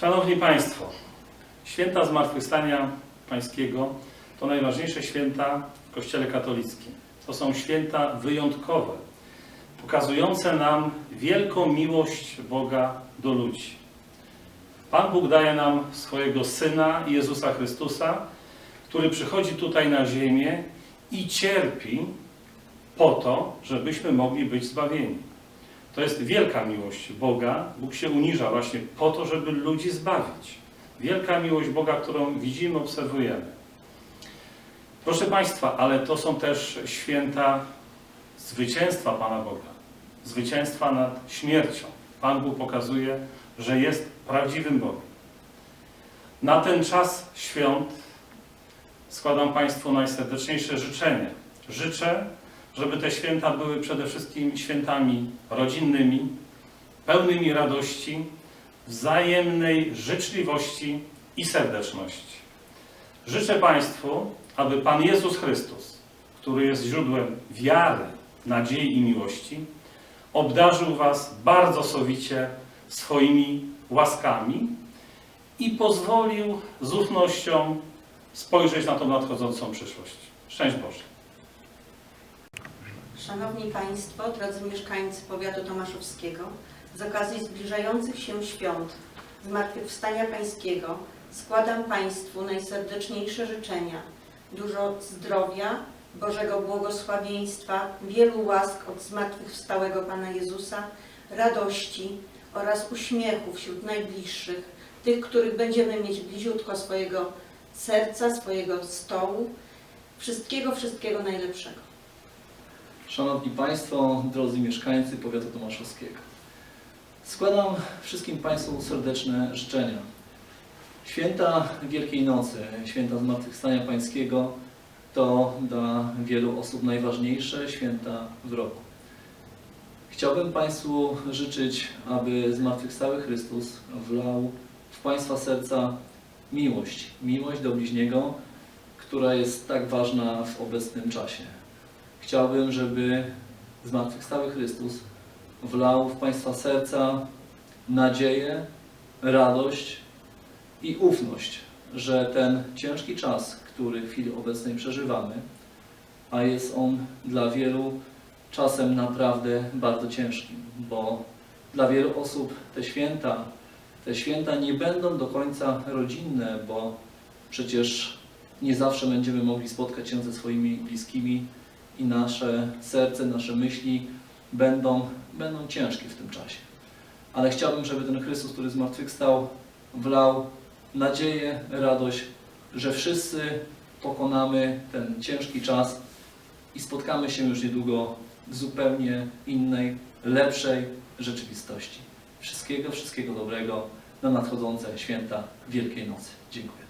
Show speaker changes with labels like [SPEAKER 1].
[SPEAKER 1] Szanowni Państwo, święta Zmartwychwstania Pańskiego to najważniejsze święta w Kościele katolickim. To są święta wyjątkowe, pokazujące nam wielką miłość Boga do ludzi. Pan Bóg daje nam swojego Syna Jezusa Chrystusa, który przychodzi tutaj na ziemię i cierpi po to, żebyśmy mogli być zbawieni. To jest wielka miłość Boga. Bóg się uniża właśnie po to, żeby ludzi zbawić. Wielka miłość Boga, którą widzimy, obserwujemy. Proszę Państwa, ale to są też święta zwycięstwa Pana Boga. Zwycięstwa nad śmiercią. Pan Bóg pokazuje, że jest prawdziwym Bogiem. Na ten czas świąt składam Państwu najserdeczniejsze życzenie. Życzę, żeby te święta były przede wszystkim świętami rodzinnymi, pełnymi radości, wzajemnej życzliwości i serdeczności. Życzę Państwu, aby Pan Jezus Chrystus, który jest źródłem wiary, nadziei i miłości, obdarzył Was bardzo sowicie swoimi łaskami i pozwolił z ufnością spojrzeć na tą nadchodzącą przyszłość. Szczęść Boże!
[SPEAKER 2] Szanowni Państwo, drodzy mieszkańcy powiatu tomaszowskiego, z okazji zbliżających się świąt Zmartwychwstania Pańskiego składam Państwu najserdeczniejsze życzenia, dużo zdrowia, Bożego błogosławieństwa, wielu łask od zmartwychwstałego Pana Jezusa, radości oraz uśmiechu wśród najbliższych, tych, których będziemy mieć bliziutko swojego serca, swojego stołu. Wszystkiego, wszystkiego najlepszego.
[SPEAKER 3] Szanowni Państwo, drodzy mieszkańcy powiatu tomaszowskiego. Składam wszystkim Państwu serdeczne życzenia. Święta Wielkiej Nocy, święta Zmartwychwstania Pańskiego to dla wielu osób najważniejsze święta w roku. Chciałbym Państwu życzyć, aby Zmartwychwstały Chrystus wlał w Państwa serca miłość, miłość do bliźniego, która jest tak ważna w obecnym czasie. Chciałbym, żeby zmartwychwstały Chrystus wlał w Państwa serca nadzieję, radość i ufność, że ten ciężki czas, który w chwili obecnej przeżywamy, a jest on dla wielu czasem naprawdę bardzo ciężkim, bo dla wielu osób te święta, te święta nie będą do końca rodzinne, bo przecież nie zawsze będziemy mogli spotkać się ze swoimi bliskimi i nasze serce, nasze myśli będą, będą ciężkie w tym czasie. Ale chciałbym, żeby ten Chrystus, który zmartwychwstał, wlał nadzieję, radość, że wszyscy pokonamy ten ciężki czas i spotkamy się już niedługo w zupełnie innej, lepszej rzeczywistości. Wszystkiego, wszystkiego dobrego na nadchodzące święta Wielkiej Nocy. Dziękuję.